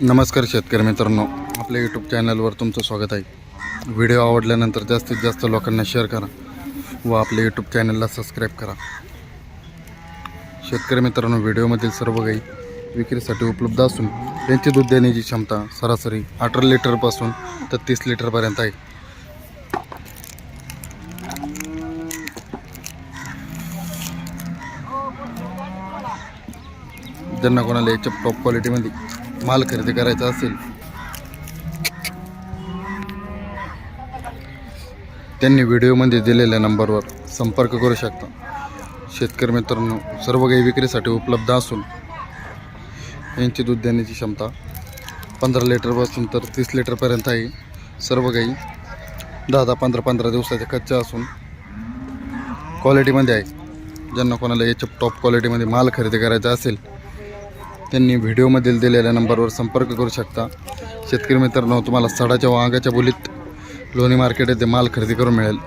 नमस्कार शेतकरी मित्रांनो. आपल्या यूट्यूब चॅनलवर तुमचं स्वागत आहे. व्हिडिओ आवडल्यानंतर जास्तीत जास्त लोकांना शेअर करा व आपल्या यूट्यूब चॅनलला सबस्क्राईब करा. शेतकरी मित्रांनो व्हिडिओमधील सर्व गाई विक्रीसाठी उपलब्ध असून त्यांची दूध देण्याची क्षमता सरासरी अठरा लिटरपासून तर तीस लिटरपर्यंत आहे. ज्यांना कोणाला याच्या टॉप क्वालिटीमध्ये माल खरेदी करायचा असेल त्यांनी व्हिडिओमध्ये दिलेल्या नंबरवर संपर्क करू शकता. शेतकरी मित्रांनो सर्व गाई विक्रीसाठी उपलब्ध असून यांची दूध देण्याची क्षमता पंधरा लिटरपासून तर तीस लिटरपर्यंत आहे. सर्व गाई दहा दहा पंधरा पंधरा दिवसाच्या कच्च्या असून क्वालिटीमध्ये आहे. ज्यांना कोणाला याच्या टॉप क्वालिटीमध्ये माल खरेदी करायचा असेल त्यांनी व्हिडिओमधील दिलेल्या नंबरवर संपर्क करू शकता. शेतकरी मित्रांनो तुम्हाला सडाच्या वांगाच्या बोलीत लोणी मार्केट येथे माल खरेदी करून मिळेल.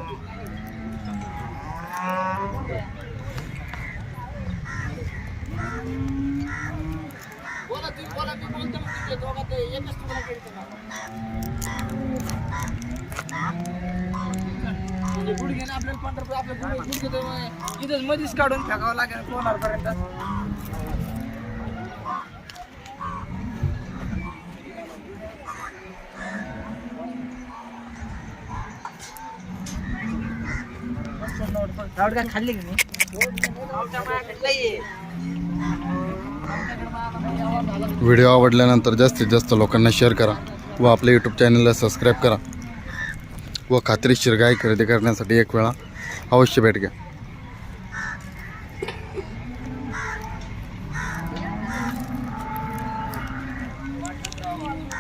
आपल्याला पंधरा रुपये आपल्या गुडघे गुडघे काढून फेकावं लागेल कोणापर्यंत. रावड खाल्ली की व्हिडिओ आवडल्यानंतर जास्तीत जास्त लोकांना शेअर करा व आपल्या यूट्यूब चॅनलला सबस्क्राईब करा. व खात्रीशीर गाय खरेदी करण्यासाठी एक वेळा अवश्य भेट घ्या.